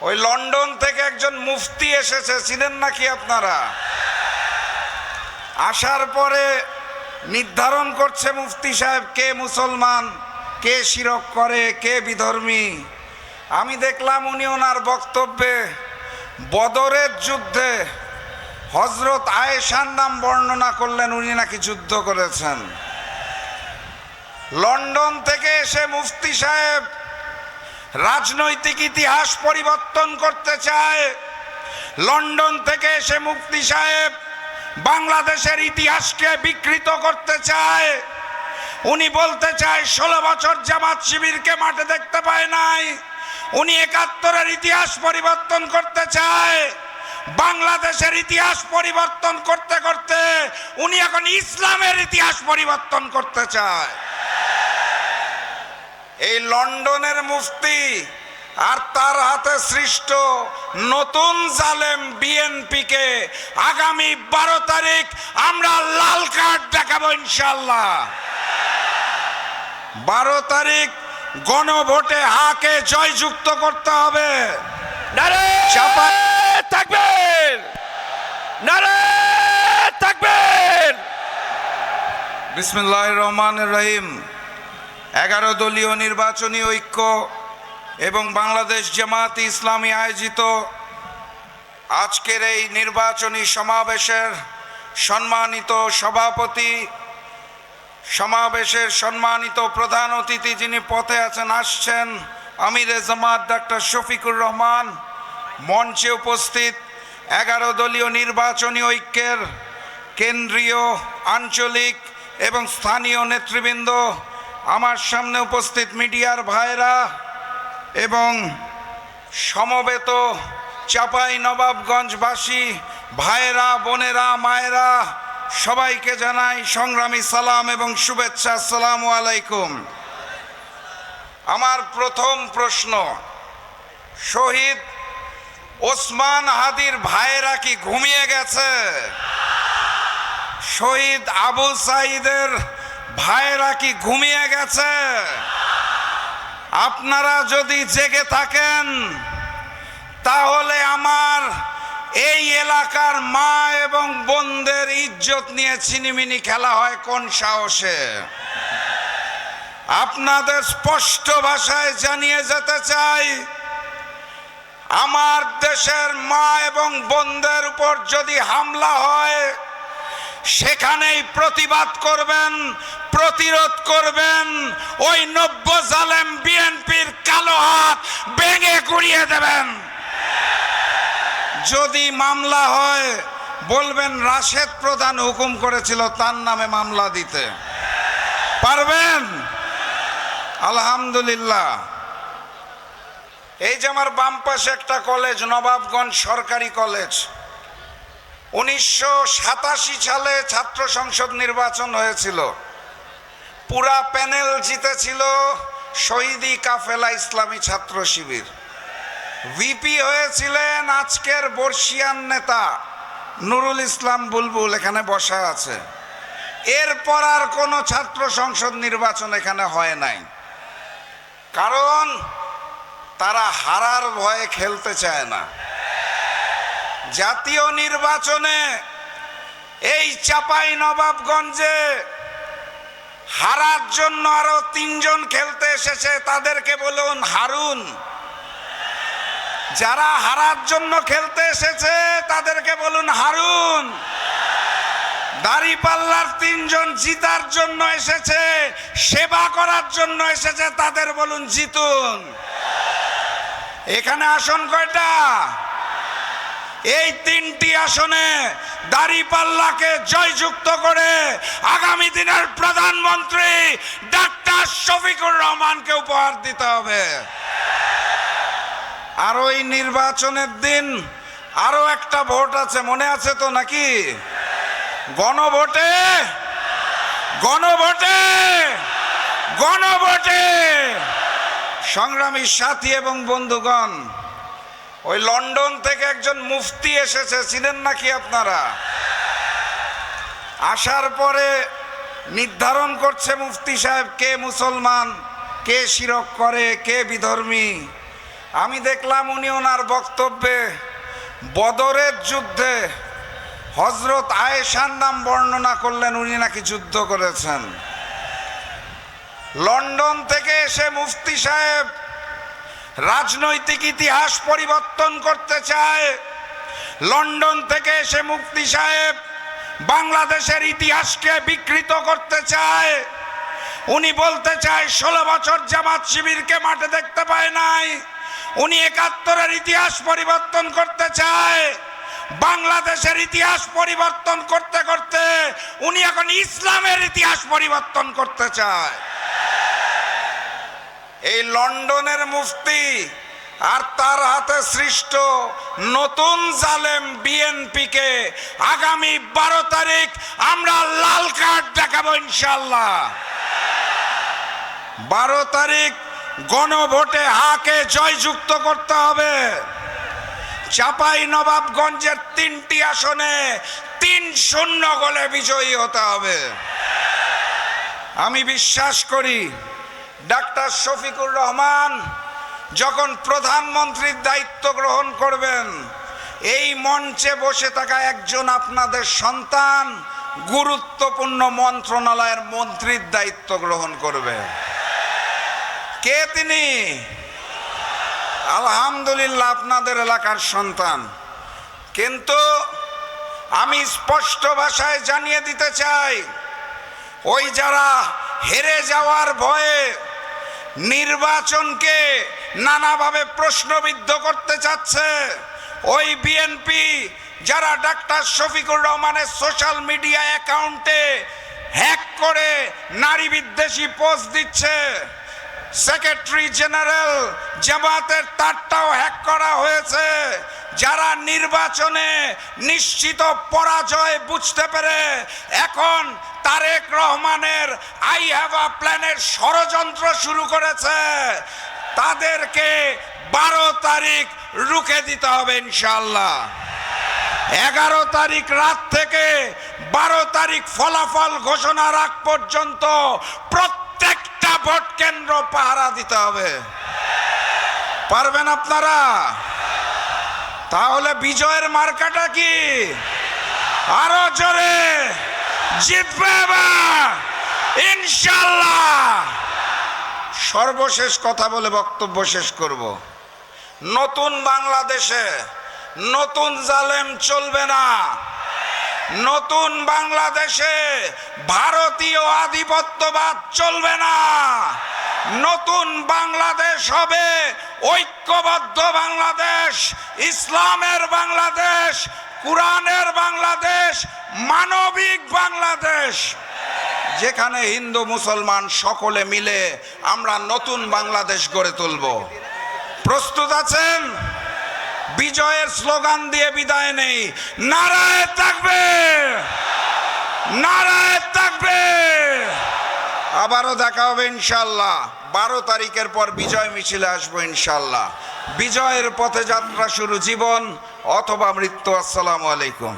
ওই লন্ডন থেকে একজন মুফতি এসেছে, চিনেন নাকি আপনারা? আসার পরে নির্ধারণ করছে মুফতি সাহেব কে মুসলমান, কে শিরক করে, কে বিধর্মী। আমি দেখলাম উনি ওনার বক্তব্যে বদরের যুদ্ধে হজরত আয়েশার নাম বর্ণনা করলেন, উনি নাকি যুদ্ধ করেছেন। লন্ডন থেকে এসে মুফতি সাহেব রাজনৈতিক ইতিহাস পরিবর্তন করতে চায়। লন্ডন থেকে এসে মুফতি সাহেব বাংলাদেশের ইতিহাসকে বিকৃত করতে চায়। উনি বলতে চায়, ষোলো বছর জামাত শিবিরকে মাঠে দেখতে পায় নাই। উনি একাত্তরের ইতিহাস পরিবর্তন করতে চায়। বাংলাদেশের ইতিহাস পরিবর্তন করতে করতে উনি এখন ইসলামের ইতিহাস পরিবর্তন করতে চায়। এই লন্ডনের মুফতি আর তার হাতে সৃষ্ট নতুন জালেম বিএনপিকে আগামী বারো তারিখ আমরা লাল কার্ড দেখাবো ইনশাল্লাহ বারো তারিখ গণভোটে হাকে জয়যুক্ত করতে হবে? থাকবেন! বিসমুল্লাহ রহমান রহিম। এগারো দলীয় নির্বাচনী ঐক্য এবং বাংলাদেশ জামাত ইসলামী আয়োজিত আজকের এই নির্বাচনী সমাবেশের সম্মানিত সভাপতি, সমাবেশের সম্মানিত প্রধান অতিথি যিনি পথে আছেন, আসছেন আমিরে জামাত ডাক্তার শফিকুর রহমান। মঞ্চে উপস্থিত এগারো দলীয় নির্বাচনী ঐক্যের কেন্দ্রীয় আঞ্চলিক এবং স্থানীয় নেতৃবৃন্দ আমার সামনে উপস্থিত মিডিয়ার ভাইরা এবং সমবেত চাপাই নবাবগঞ্জবাসী ভাইয়েরা বোনেরা, মায়েরা, সবাইকে জানাই সংগ্রামী সালাম এবং শুভেচ্ছা সালাম আলাইকুম। আমার প্রথম প্রশ্ন, শহীদ ওসমান হাদির ভাইয়েরা কি ঘুমিয়ে গেছে? শহীদ আবু সাইদের ভাইয়েরা কি ঘুমিয়ে গেছে? আপনারা যদি জেগে থাকেন, তাহলে আমার এই এলাকার মা এবং বোনদের ইজ্জত নিয়ে ছিনিমিনি খেলা হয় কোন সাহসে? আপনাদের স্পষ্ট ভাষায় জানিয়ে যেতে চাই, আমার দেশের মা এবং বোনদের উপর যদি হামলা হয় সেখানেই প্রতিবাদ করবেন, প্রতিরোধ করবেন। ওই নব্য জালেম বিএনপির কালো হাত ভেঙে গুড়িয়ে দেবেন। যদি মামলা হয়, বলবেন রাশেদ প্রধান হুকুম করেছিল তার নামে মামলা দিতে। পারবেন? আলহামদুলিল্লাহ। এই যে আমার বাম পাশে একটা কলেজ, নবাবগঞ্জ সরকারি কলেজ। উনিশশো সাতাশি সালে ছাত্র সংসদ নির্বাচন হয়েছিল। পুরা প্যানেল জিতেছিল শহীদি কাফেলা ইসলামী ছাত্র শিবির। ভিপি হয়েছিলেন আজকের বর্ষিয়ান নেতা নুরুল ইসলাম বুলবুল, এখানে বসা আছে। এরপর আর কোনো ছাত্র সংসদ নির্বাচন এখানে হয় নাই। কারণ তারা হারার ভয়ে খেলতে চায় না। জাতীয় নির্বাচনে এই চাপাই নবাবগঞ্জে হারার জন্য আরও তিনজন খেলতে এসেছে, তাদেরকে বলুন হারুন। যারা হারার জন্য খেলতে এসেছে, তাদেরকে বলুন হারুন। দাড়িপাল্লার তিনজন জিতার জন্য এসেছে, সেবা করার জন্য এসেছে, তাদের বলুন জিতুন। এখানে আসন কয়টা? এই তিনটি আসনে দাড়িপাল্লাকে জয়যুক্ত করে আগামী দিনের প্রধানমন্ত্রী ডাক্তার শফিকুর রহমানকে উপহার দিতে হবে। আর ওই নির্বাচনের দিন আরও একটা ভোট আছে, মনে আছে তো নাকি? গণভোটে! গণভোটে! গণভোটে! সংগ্রামী সাথী এবং বন্ধুগণ ওই লন্ডন থেকে একজন মুফতি এসেছে, চিনেন নাকি আপনারা? আসার পরে নির্ধারণ করছে মুফতি সাহেব কে মুসলমান, কে শিরক করে, কে বিধর্মী। আমি দেখলাম উনি ওনার বক্তব্যে বদরের যুদ্ধে হজরত আয়েশার নাম বর্ণনা করলেন, উনি নাকি যুদ্ধ করেছেন। লন্ডন থেকে এসে মুফতি সাহেব রাজনৈতিক ইতিহাস পরিবর্তন করতে চায়। লন্ডন থেকে এসে মুফতি সাহেব বাংলাদেশের ইতিহাসকে বিকৃত করতে চায়। উনি বলতে চায়, ষোলো বছর জামাত শিবিরকে মাঠে দেখতে পায় নাই। উনি একাত্তরের ইতিহাস পরিবর্তন করতে চায়। বাংলাদেশের ইতিহাস পরিবর্তন করতে করতে উনি এখন ইসলামের ইতিহাস পরিবর্তন করতে চায়। এই লন্ডনের মুফতি আর তার হাতে সৃষ্ট নতুন জালেম বিএনপিকে আগামী বারো তারিখ আমরা লাল কার্ড দেখাবো ইনশাল্লাহ বারো তারিখ গণভোটে হাকে জয়যুক্ত করতে হবে? চাপাই নবাবগঞ্জের তিনটি আসনে তিন শূন্য গোলে বিজয়ী হতে হবে। আমি বিশ্বাস করি ডাক্তার শফিকুর রহমান, যখন প্রধানমন্ত্রীর দায়িত্ব গ্রহণ করবেন, এই মঞ্চে বসে থাকা একজন আপনাদের সন্তান গুরুত্বপূর্ণ মন্ত্রণালয়ের মন্ত্রীর দায়িত্ব গ্রহণ করবে। কে তিনি? আলহামদুলিল্লাহ, আপনাদের এলাকার সন্তান। কিন্তু আমি স্পষ্ট ভাষায় জানিয়ে দিতে চাই, ওই যারা হেরে যাওয়ার ভয়ে নির্বাচনকে নানাভাবে প্রশ্নবিদ্ধ করতে চাচ্ছে ওই বিএনপি যারা ডাক্তার শফিকুর রহমানের সোশ্যাল মিডিয়া অ্যাকাউন্টে হ্যাক করে নারী বিদ্বেষী পোস্ট দিচ্ছে। সেক্রেটারি জেনারেল জামাতের তারটাও হ্যাক করা হয়েছে। যারা নির্বাচনে নিশ্চিত পরাজয় বুঝতে পেরে, এখন তারেক রহমানের আই হ্যাভ আ প্ল্যানের ষড়যন্ত্র শুরু করেছে। তাদেরকে বারো তারিখ রুখে দিতে হবে ইনশাল্লাহ এগারো তারিখ রাত থেকে বারো তারিখ ফলাফল ঘোষণার আগ পর্যন্ত প্রত্যেকটা ভোট কেন্দ্র পাহারা দিতে হবে। পারবেন আপনারা? তাহলে বিজয়ের মার্কাটা কি? আরও জোরে জিতবে ইনশাল্লাহ সর্বশেষ কথা বলে বক্তব্য শেষ করব। নতুন বাংলাদেশে নতুন জালেম চলবে না। নতুন বাংলাদেশে ভারতীয় আধিপত্যবাদ চলবে না। নতুন বাংলাদেশ হবে ঐক্যবদ্ধ বাংলাদেশ, ইসলামের বাংলাদেশ, কোরআনের বাংলাদেশ, মানবিক বাংলাদেশ। যেখানে হিন্দু, মুসলমান সকলে মিলে আমরা নতুন বাংলাদেশ গড়ে তুলব। প্রস্তুত আছেন? বিজয়ের স্লোগান দিয়ে বিদায় নেই। নারায় থাকবে। নারায় থাকবে। আবারও দেখা হবে ইনশাল্লাহ বারো তারিখের পর বিজয় মিছিলে আসব ইনশাল্লাহ বিজয়ের পথে যাত্রা শুরু। জীবন অথবা মৃত্যু। আসসালামু আলাইকুম।